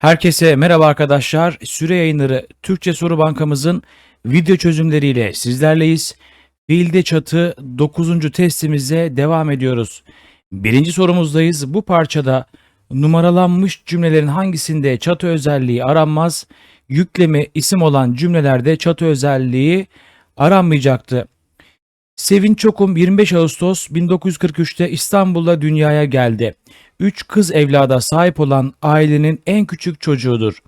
Herkese merhaba arkadaşlar. Süre yayınları Türkçe Soru Bankamızın video çözümleriyle sizlerleyiz. Fiilde çatı 9. testimize devam ediyoruz. Birinci sorumuzdayız. Bu parçada numaralanmış cümlelerin hangisinde çatı özelliği aranmaz? Yüklemi isim olan cümlelerde çatı özelliği aranmayacaktı. Sevinç Çokum 25 Ağustos 1943'te İstanbul'da dünyaya geldi. 3 kız evlada sahip olan ailenin en küçük çocuğudur.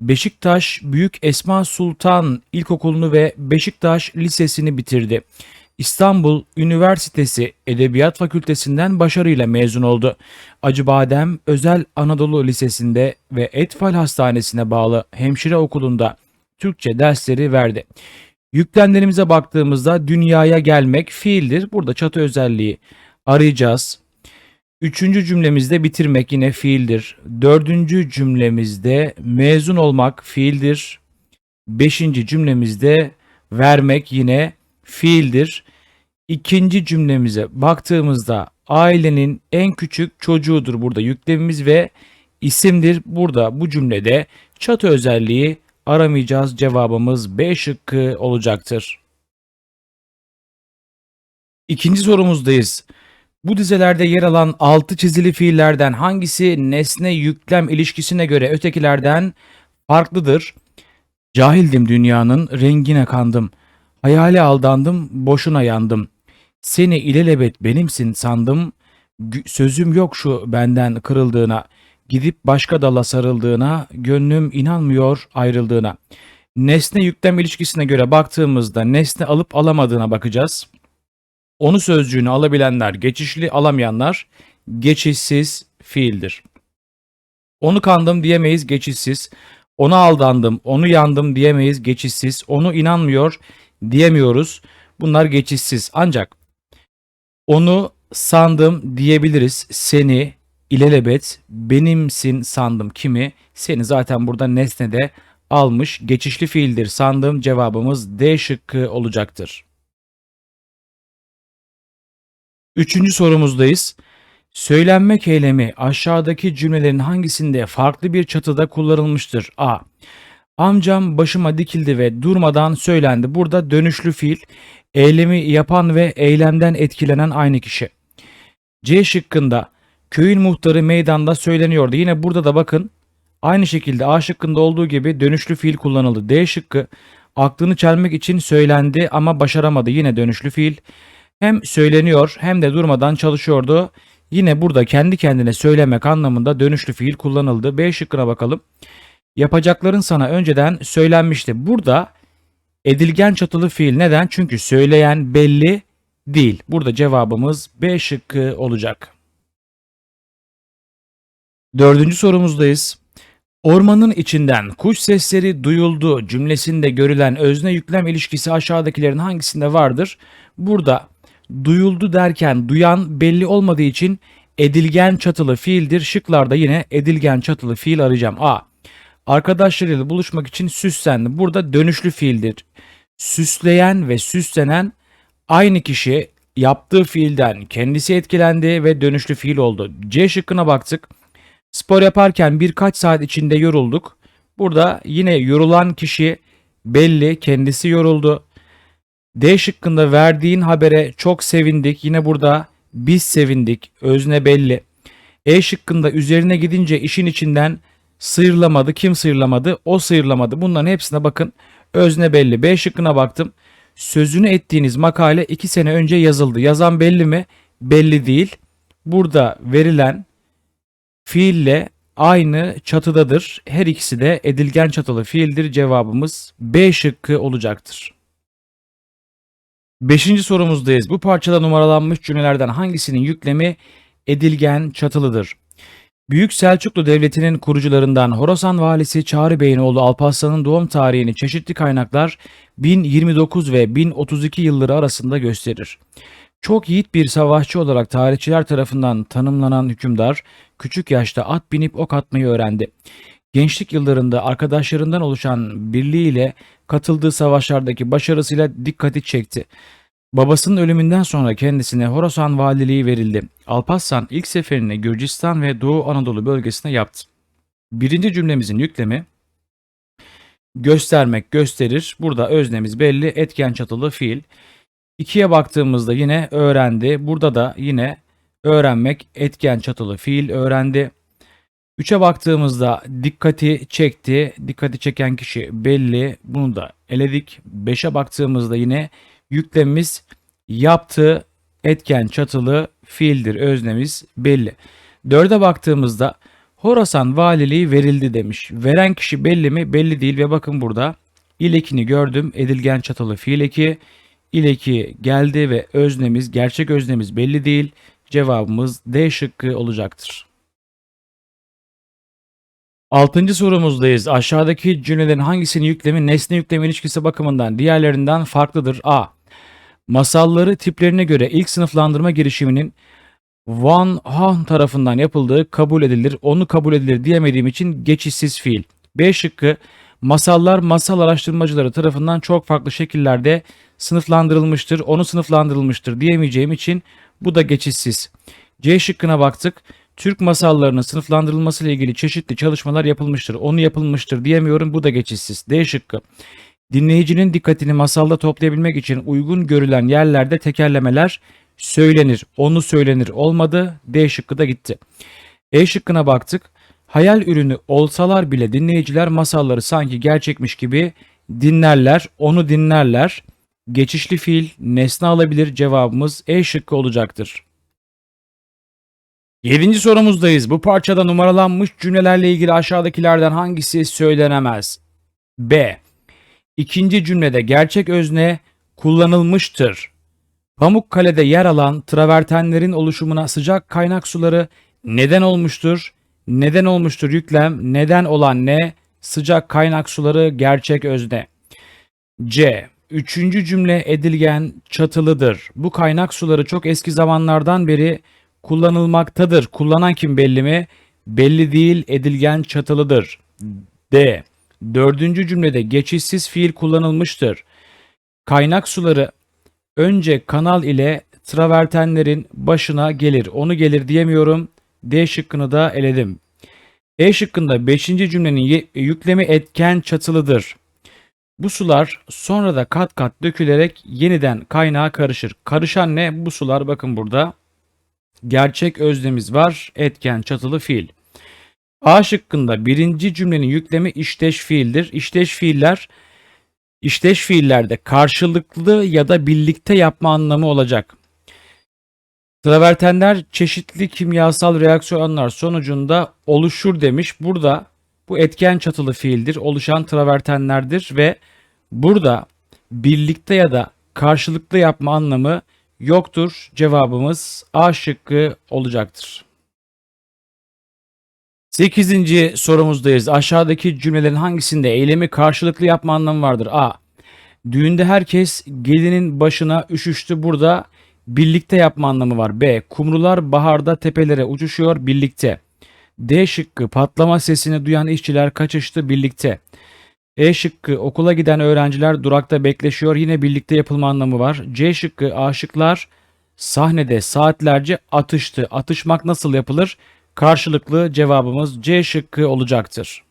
Beşiktaş Büyük Esma Sultan İlkokulu'nu ve Beşiktaş Lisesi'ni bitirdi. İstanbul Üniversitesi Edebiyat Fakültesinden başarıyla mezun oldu. Acıbadem Özel Anadolu Lisesi'nde ve Etfal Hastanesi'ne bağlı hemşire okulunda Türkçe dersleri verdi. Yüklemlerimize baktığımızda dünyaya gelmek fiildir. Burada çatı özelliği arayacağız. Üçüncü cümlemizde bitirmek yine fiildir. Dördüncü cümlemizde mezun olmak fiildir. Beşinci cümlemizde vermek yine fiildir. İkinci cümlemize baktığımızda ailenin en küçük çocuğudur burada yüklemimiz ve isimdir. Burada bu cümlede çatı özelliği aramayacağız. Cevabımız B şıkkı olacaktır. İkinci sorumuzdayız. Bu dizelerde yer alan altı çizili fiillerden hangisi nesne yüklem ilişkisine göre ötekilerden farklıdır? Cahildim dünyanın, rengine kandım. Hayale aldandım, boşuna yandım. Seni ilelebet benimsin sandım. Sözüm yok şu benden kırıldığına. Gidip başka dala sarıldığına, gönlüm inanmıyor ayrıldığına. Nesne yüklem ilişkisine göre baktığımızda nesne alıp alamadığına bakacağız. Onu sözcüğünü alabilenler geçişli, alamayanlar geçişsiz fiildir. Onu kandım diyemeyiz geçişsiz. Ona aldandım, onu yandım diyemeyiz geçişsiz. Onu inanmıyor diyemiyoruz. Bunlar geçişsiz. Ancak onu sandım diyebiliriz. Seni ilelebet benimsin sandım kimi? Seni zaten burada nesnede almış geçişli fiildir. Sandım cevabımız D şıkkı olacaktır. Üçüncü sorumuzdayız. Söylenmek eylemi aşağıdaki cümlelerin hangisinde farklı bir çatıda kullanılmıştır? A. Amcam başıma dikildi ve durmadan söylendi. Burada dönüşlü fiil, eylemi yapan ve eylemden etkilenen aynı kişi. C şıkkında köyün muhtarı meydanda söyleniyordu. Yine burada da bakın aynı şekilde A şıkkında olduğu gibi dönüşlü fiil kullanıldı. D şıkkı aklını çelmek için söylendi ama başaramadı. Yine dönüşlü fiil. Hem söyleniyor hem de durmadan çalışıyordu. Yine burada kendi kendine söylemek anlamında dönüşlü fiil kullanıldı. B şıkkına bakalım. Yapacakların sana önceden söylenmişti. Burada edilgen çatılı fiil neden? Çünkü söyleyen belli değil. Burada cevabımız B şıkkı olacak. Dördüncü sorumuzdayız. Ormanın içinden kuş sesleri duyuldu cümlesinde görülen özne yüklem ilişkisi aşağıdakilerin hangisinde vardır? Burada duyuldu derken duyan belli olmadığı için edilgen çatılı fiildir. Şıklarda yine edilgen çatılı fiil arayacağım. A. Arkadaşlarıyla buluşmak için süslendi. Burada dönüşlü fiildir. Süsleyen ve süslenen aynı kişi yaptığı fiilden kendisi etkilendi ve dönüşlü fiil oldu. C şıkkına baktık. Spor yaparken birkaç saat içinde yorulduk. Burada yine yorulan kişi belli kendisi yoruldu. D şıkkında verdiğin habere çok sevindik. Yine burada biz sevindik. Özne belli. E şıkkında üzerine gidince işin içinden sıyrılamadı. Kim sıyrılamadı? O sıyrılamadı. Bunların hepsine bakın. Özne belli. B şıkkına baktım. Sözünü ettiğiniz makale 2 sene önce yazıldı. Yazan belli mi? Belli değil. Burada verilen fiille aynı çatıdadır. Her ikisi de edilgen çatılı fiildir. Cevabımız B şıkkı olacaktır. Beşinci sorumuzdayız. Bu parçada numaralanmış cümlelerden hangisinin yüklemi edilgen çatılıdır? Büyük Selçuklu Devleti'nin kurucularından Horasan valisi Çağrı Bey'in oğlu Alparslan'ın doğum tarihini çeşitli kaynaklar 1029 ve 1032 yılları arasında gösterir. Çok yiğit bir savaşçı olarak tarihçiler tarafından tanımlanan hükümdar, küçük yaşta at binip ok atmayı öğrendi. Gençlik yıllarında arkadaşlarından oluşan birliğiyle katıldığı savaşlardaki başarısıyla dikkati çekti. Babasının ölümünden sonra kendisine Horasan valiliği verildi. Alparslan ilk seferini Gürcistan ve Doğu Anadolu bölgesine yaptı. Birinci cümlemizin yüklemi göstermek, gösterir. Burada öznemiz belli. Etken çatılı fiil. İkiye baktığımızda yine öğrendi. Burada da yine öğrenmek, etken çatılı fiil öğrendi. Üçe baktığımızda dikkati çekti. Dikkati çeken kişi belli. Bunu da eledik. Beşe baktığımızda yine yüklemimiz yaptı. Etken çatılı fiildir. Öznemiz belli. Dörde baktığımızda Horasan valiliği verildi demiş. Veren kişi belli mi? Belli değil ve bakın burada ilekini gördüm. Edilgen çatılı fiil eki. İleki geldi ve öznemiz, gerçek öznemiz belli değil. Cevabımız D şıkkı olacaktır. Altıncı sorumuzdayız. Aşağıdaki cümlelerin hangisinin yüklemi nesne yüklemi ilişkisi bakımından diğerlerinden farklıdır? A. Masalları tiplerine göre ilk sınıflandırma girişiminin Van Han tarafından yapıldığı kabul edilir. Onu kabul edilir diyemediğim için geçişsiz fiil. B şıkkı masallar masal araştırmacıları tarafından çok farklı şekillerde sınıflandırılmıştır. Onu sınıflandırılmıştır diyemeyeceğim için bu da geçişsiz. C şıkkına baktık. Türk masallarının sınıflandırılması ile ilgili çeşitli çalışmalar yapılmıştır. Onu yapılmıştır diyemiyorum. Bu da geçişsiz. D şıkkı. Dinleyicinin dikkatini masalda toplayabilmek için uygun görülen yerlerde tekerlemeler söylenir. Onu söylenir olmadı. D şıkkı da gitti. E şıkkına baktık. Hayal ürünü olsalar bile dinleyiciler masalları sanki gerçekmiş gibi dinlerler, onu dinlerler. Geçişli fiil nesne alabilir cevabımız E şıkkı olacaktır. Yedinci sorumuzdayız. Bu parçada numaralanmış cümlelerle ilgili aşağıdakilerden hangisi söylenemez? B. İkinci cümlede gerçek özne kullanılmıştır. Pamukkale'de yer alan travertenlerin oluşumuna sıcak kaynak suları neden olmuştur? Neden olmuştur yüklem? Neden olan ne? Sıcak kaynak suları gerçek özne. C. Üçüncü cümle edilgen çatılıdır. Bu kaynak suları çok eski zamanlardan beri kullanılmaktadır. Kullanan kim belli mi? Belli değil edilgen çatılıdır. D. Dördüncü cümlede geçişsiz fiil kullanılmıştır. Kaynak suları önce kanal ile travertenlerin başına gelir. Onu gelir diyemiyorum. D şıkkını da eledim. E şıkkında 5. cümlenin yüklemi etken çatılıdır. Bu sular sonra da kat kat dökülerek yeniden kaynağa karışır. Karışan ne? Bu sular bakın burada. Gerçek öznemiz var. Etken çatılı fiil. A şıkkında birinci cümlenin yüklemi işteş fiildir. İşteş fiiller işteş fiillerde karşılıklı ya da birlikte yapma anlamı olacak. Travertenler çeşitli kimyasal reaksiyonlar sonucunda oluşur demiş. Burada bu etken çatılı fiildir. Oluşan travertenlerdir ve burada birlikte ya da karşılıklı yapma anlamı yoktur. Cevabımız A şıkkı olacaktır. 8. sorumuzdayız. Aşağıdaki cümlelerin hangisinde eylemi karşılıklı yapma anlamı vardır? A. Düğünde herkes gelinin başına üşüştü. Burada birlikte yapma anlamı var. B. Kumrular baharda tepelere uçuşuyor birlikte. D şıkkı patlama sesini duyan işçiler kaçıştı birlikte. E şıkkı okula giden öğrenciler durakta bekleşiyor yine birlikte yapılma anlamı var. C şıkkı aşıklar sahnede saatlerce atıştı. Atışmak nasıl yapılır? Karşılıklı cevabımız C şıkkı olacaktır.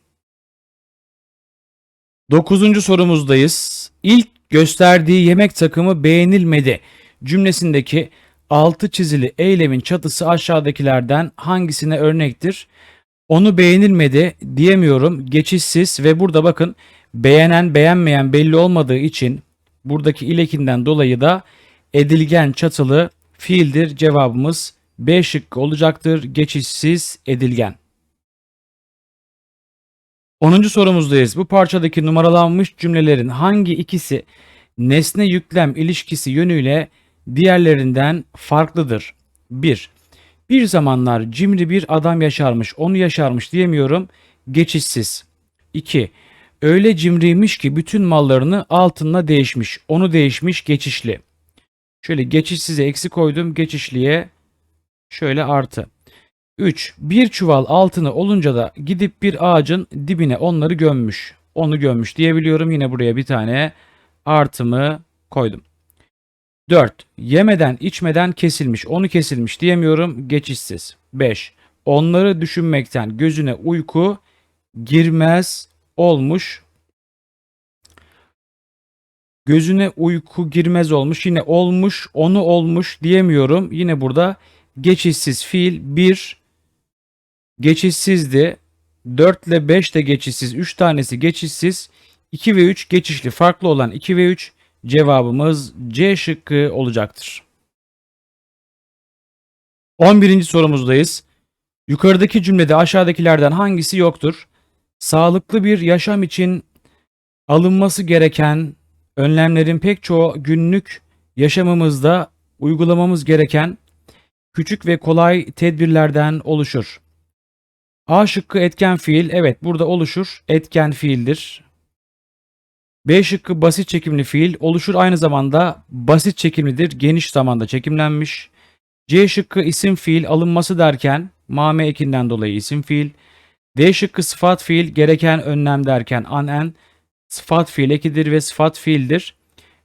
Dokuzuncu sorumuzdayız. İlk gösterdiği yemek takımı beğenilmedi cümlesindeki altı çizili eylemin çatısı aşağıdakilerden hangisine örnektir? Onu beğenilmedi diyemiyorum. Geçişsiz ve burada bakın beğenen beğenmeyen belli olmadığı için buradaki ilekinden dolayı da edilgen çatılı fiildir. Cevabımız B şıkkı olacaktır. Geçişsiz edilgen. 10. sorumuzdayız. Bu parçadaki numaralanmış cümlelerin hangi ikisi nesne yüklem ilişkisi yönüyle diğerlerinden farklıdır? 1. Bir zamanlar cimri bir adam yaşarmış, onu yaşarmış diyemiyorum. Geçişsiz. 2. Öyle cimriymiş ki bütün mallarını altınla değişmiş. Onu değişmiş geçişli. Şöyle geçişsize eksi koydum. Geçişliye şöyle artı. 3. Bir çuval altını olunca da gidip bir ağacın dibine onları gömmüş. Onu gömmüş diyebiliyorum. Yine buraya bir tane artımı koydum. 4. Yemeden içmeden kesilmiş. Onu kesilmiş diyemiyorum. Geçişsiz. 5. Onları düşünmekten gözüne uyku girmez olmuş. Gözüne uyku girmez olmuş. Yine olmuş, onu olmuş diyemiyorum. Yine burada geçişsiz fiil 1 geçişsizdi. 4 ile 5 de geçişsiz. 3 tanesi geçişsiz. 2 ve 3 geçişli. Farklı olan 2 ve 3 cevabımız C şıkkı olacaktır. 11. sorumuzdayız. Yukarıdaki cümlede aşağıdakilerden hangisi yoktur? Sağlıklı bir yaşam için alınması gereken önlemlerin pek çoğu günlük yaşamımızda uygulamamız gereken küçük ve kolay tedbirlerden oluşur. A şıkkı etken fiil. Evet burada oluşur. Etken fiildir. B şıkkı basit çekimli fiil. Oluşur aynı zamanda basit çekimlidir. Geniş zamanda çekimlenmiş. C şıkkı isim fiil alınması derken mame ekinden dolayı isim fiil. D şıkkı sıfat fiil gereken önlem derken anen sıfat fiil ekidir ve sıfat fiildir.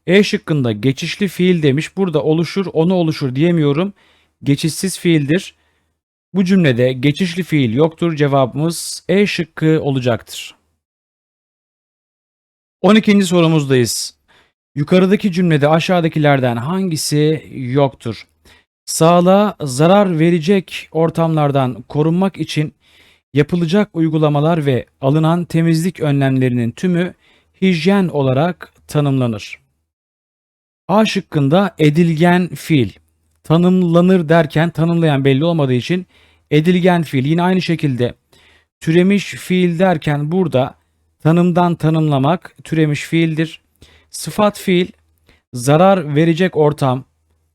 E şıkkında geçişli fiil demiş. Burada oluşur onu oluşur diyemiyorum. Geçişsiz fiildir. Bu cümlede geçişli fiil yoktur. Cevabımız E şıkkı olacaktır. 12. sorumuzdayız. Yukarıdaki cümlede aşağıdakilerden hangisi yoktur? Sağlığa zarar verecek ortamlardan korunmak için yapılacak uygulamalar ve alınan temizlik önlemlerinin tümü hijyen olarak tanımlanır. A şıkkında edilgen fiil tanımlanır derken tanımlayan belli olmadığı için edilgen fiil yine aynı şekilde türemiş fiil derken burada tanımdan tanımlamak türemiş fiildir. Sıfat fiil zarar verecek ortam,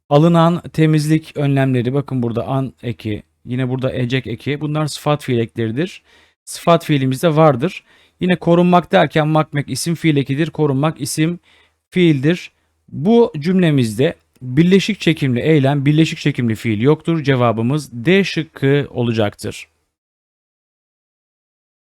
alınan temizlik önlemleri bakın burada an eki yine burada ecek eki bunlar sıfat fiil ekleridir. Sıfat fiilimizde vardır. Yine korunmak derken makmek isim fiil ekidir. Korunmak isim fiildir. Bu cümlemizde birleşik çekimli eylem, birleşik çekimli fiil yoktur. Cevabımız D şıkkı olacaktır.